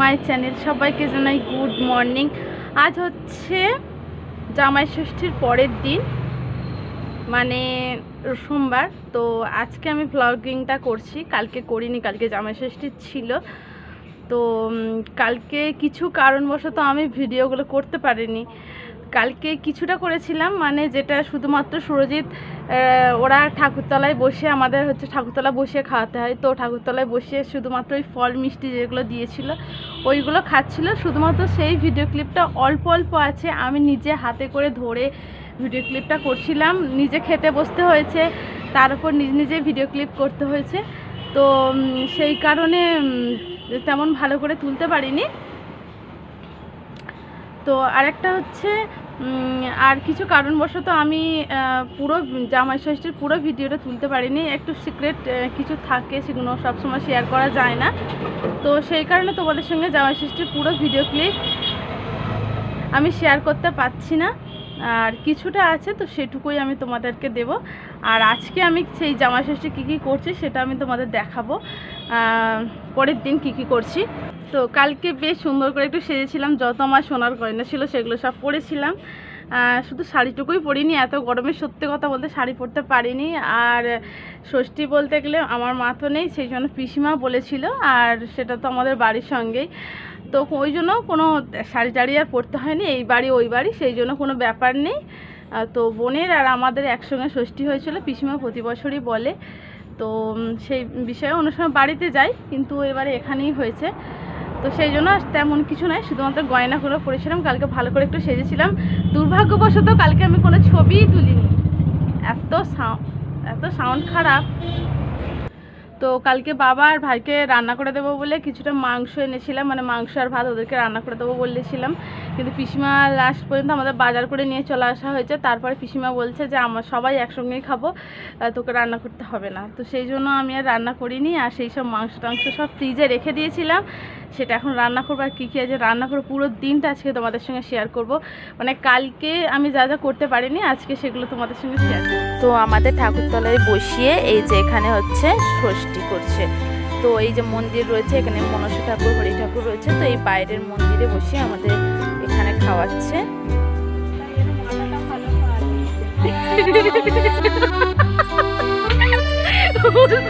My channel সবাইকে জানাই good morning. আজ হচ্ছে জামাই ষষ্ঠীর পরের দিন মানে সোমবার। তো আজকে আমি ভ্লগিংটা করছি, কালকে করিনি, কালকে জামাই ষষ্ঠী ছিল। তো কালকে কিছু কারণবশত আমি ভিডিওগুলো করতে পারিনি। কালকে কিছুটা করেছিলাম মানে যেটা শুধুমাত্র সুরজিৎ ওরা ঠাকুরতলায় বসে আমাদের হচ্ছে ঠাকুরতলা বসিয়ে খাওয়াতে হয়। তো ঠাকুরতলায় বসে শুধুমাত্র ওই ফল, মিষ্টি যেগুলো দিয়েছিল, ওইগুলো খাচ্ছিল। শুধুমাত্র সেই ভিডিও ক্লিপটা অল্প অল্প আছে। আমি নিজে হাতে করে ধরে ভিডিও ক্লিপটা করছিলাম। নিজে খেতে বসতে হয়েছে, তার উপর নিজ নিজে ভিডিও ক্লিপ করতে হয়েছে। তো সেই কারণে তেমন ভালো করে তুলতে পারিনি। তো আরেকটা হচ্ছে আর কিছু কারণবশত আমি পুরো জামাই ষষ্ঠীর পুরো ভিডিওটা তুলতে পারিনি। একটু সিক্রেট কিছু থাকে সেগুলো সবসময় শেয়ার করা যায় না। তো সেই কারণে তোমাদের সঙ্গে জামাই ষষ্ঠীর পুরো ভিডিও ক্লিপ আমি শেয়ার করতে পারছি না। আর কিছুটা আছে, তো সেটুকুই আমি তোমাদেরকে দেব। আর আজকে আমি সেই জামাই ষষ্ঠী কী কী করছি সেটা আমি তোমাদের দেখাবো। পরের দিন কী কী করছি। তো কালকে বেশ সুন্দর করে একটু সেজেছিলাম, যত আমার সোনার গয়না ছিল সেগুলো সব পরেছিলাম। শুধু শাড়িটুকুই পরিনি, এত গরমে সত্যি কথা বলতে শাড়ি পরতে পারিনি। আর ষষ্ঠী বলতে গেলে আমার মা তো নেই, সেই জন্য পিসিমা বলেছিল, আর সেটা তো আমাদের বাড়ির সঙ্গেই। তো ওই জন্য কোনো শাড়ি টাড়ি আর পরতে হয়নি, এই বাড়ি ওই বাড়ি, সেই জন্য কোনো ব্যাপার নেই। তো বোনের আর আমাদের একসঙ্গে ষষ্ঠী হয়েছিল, পিসিমা প্রতি বছরই বলে। তো সেই বিষয়ে অন্য সময় বাড়িতে যাই, কিন্তু এবারে এখানেই হয়েছে। তো সেই জন্য তেমন কিছু নয় শুধুমাত্র গয়নাগুলো পরেছিলাম, কালকে ভালো করে একটু সেজেছিলাম। দুর্ভাগ্যবশত কালকে আমি কোনো ছবিই তুলিনি। এত সাউ- এত সাউন্ড খারাপ। তো কালকে বাবা আর ভাইকে রান্না করে দেবো বলে কিছুটা মাংস এনেছিলাম মানে মাংস আর ভাত ওদেরকে রান্না করে দেবো বলেছিলাম। কিন্তু পিসিমা লাস্ট পর্যন্ত আমাদের বাজার করে নিয়ে চলে আসা হয়েছে। তারপরে পিসিমা বলছে যে আমার সবাই একসঙ্গেই খাব তোকে রান্না করতে হবে না। তো সেই জন্য আমি আর রান্না করিনি, আর সেই সব মাংস টাংস সব ফ্রিজে রেখে দিয়েছিলাম। সেটা এখন রান্না করব আর কী কী আছে রান্না করে পুরো দিনটা আজকে তোমাদের সঙ্গে শেয়ার করব। মানে কালকে আমি যা যা করতে পারিনি আজকে সেগুলো তোমাদের সঙ্গে শেয়ার করব। তো আমাদের ঠাকুরতলায় বসিয়ে এই যে এখানে হচ্ছে ষষ্ঠী করছে। তো এই যে মন্দির রয়েছে এখানে মনসা ঠাকুর হরি ঠাকুর রয়েছে তো এই বাইরের মন্দিরে বসে আমাদের এখানে খাওয়াচ্ছে।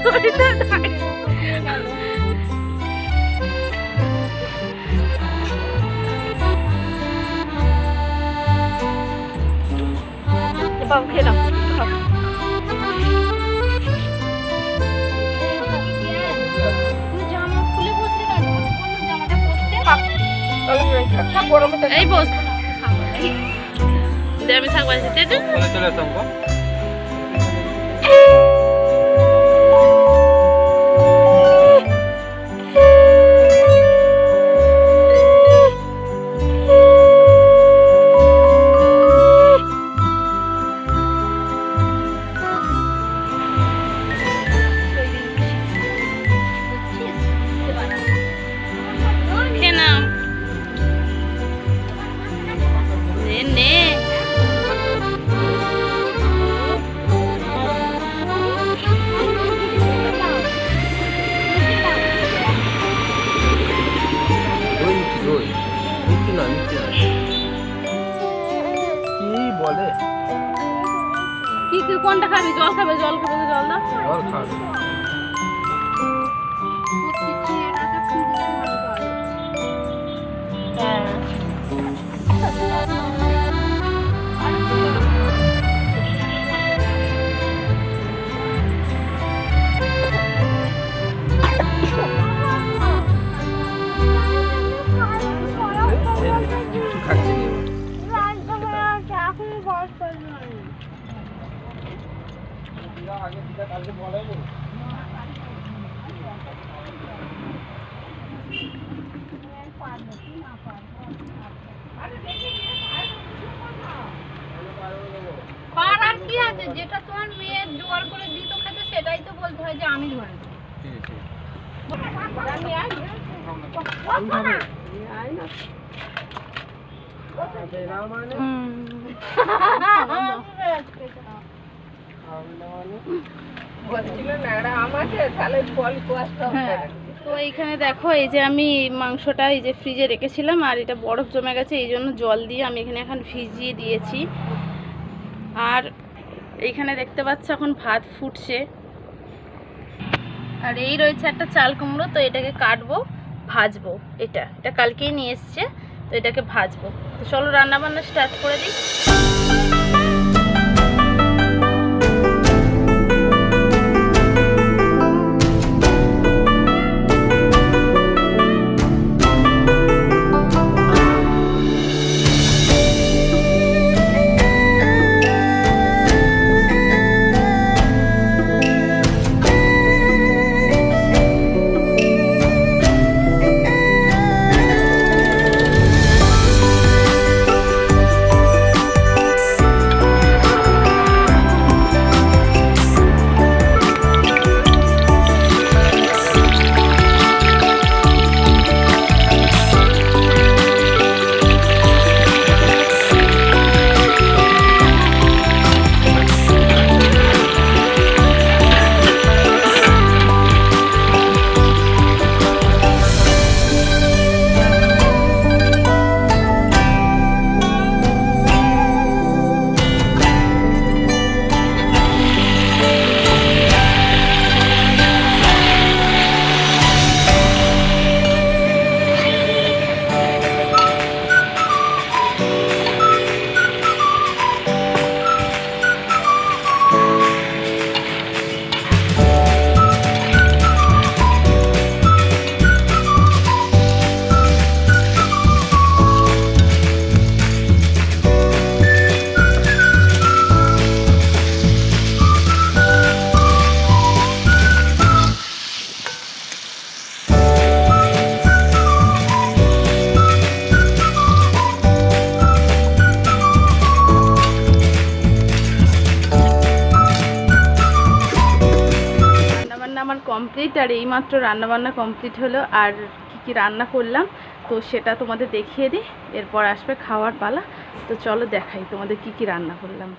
এই বস। দে আমি শাক কি তুই কোনটা খাবি? জল খাবে? জল খাবে জল দাও। জল খাবে। কিছু জোগাড় করে দিত খেতে সেটাই তো বলতে হয় যে আমি ধরে। হ্যাঁ তো এইখানে দেখো এই যে আমি মাংসটা এই যে ফ্রিজে রেখেছিলাম আর এটা বরফ জমে গেছে এই জন্য জল দিয়ে আমি এখানে এখন ভিজিয়ে দিয়েছি। আর এইখানে দেখতে পাচ্ছ এখন ভাত ফুটছে। আর এই রয়েছে একটা চাল কুমড়ো, তো এটাকে কাটবো, ভাজবো। এটা এটা কালকেই নিয়ে এসছে, তো এটাকে ভাজবো। তো চলো রান্নাবান্না স্টার্ট করে দিই। কমপ্লিট আর এইমাত্র রান্নাবান্না কমপ্লিট হলো। আর কি কি রান্না করলাম, তো সেটা তোমাদের দেখিয়ে দিই। এরপর আসবে খাওয়ার পালা। তো চলো দেখাই তোমাদের কি কি রান্না করলাম।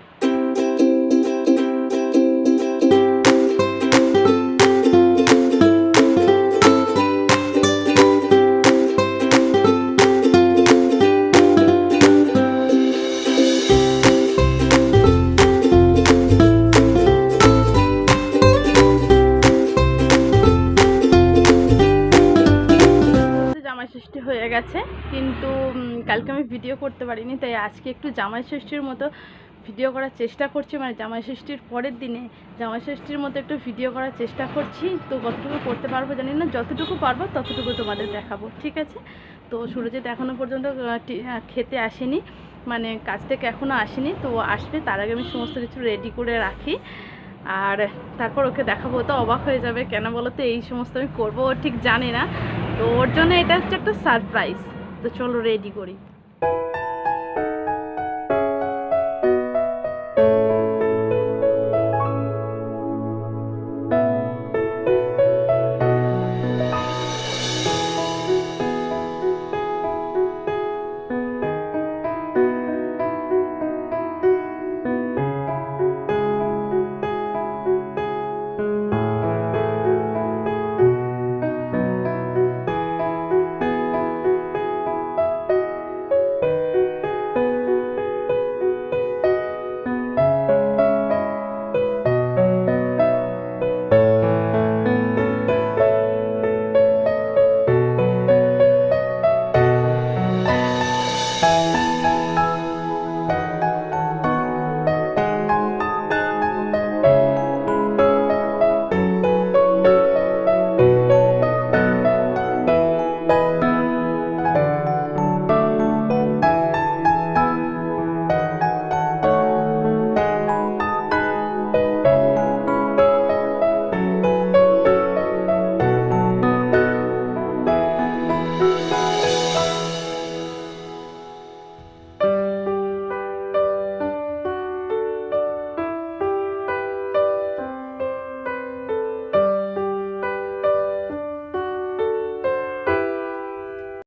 ভিডিও করতে পারিনি, তাই আজকে একটু জামাই ষষ্ঠীর মতো ভিডিও করার চেষ্টা করছি। মানে জামাই ষষ্ঠীর পরের দিনে জামাই ষষ্ঠীর মতো একটু ভিডিও করার চেষ্টা করছি। তো কতটুকু করতে পারব জানি না, যতটুকু পারব ততটুকু তোমাদের দেখাবো, ঠিক আছে? তো সুরজিৎ এখনও পর্যন্ত খেতে আসেনি মানে কাজ থেকে এখনও আসেনি, তো আসবে, তার আগে আমি সমস্ত কিছু রেডি করে রাখি। আর তারপর ওকে দেখাবো তো অবাক হয়ে যাবে, কেন বলো তো এই সমস্ত আমি করব, ও ঠিক জানে না। তো ওর জন্য এটা হচ্ছে একটা সারপ্রাইজ তো চলো রেডি করি।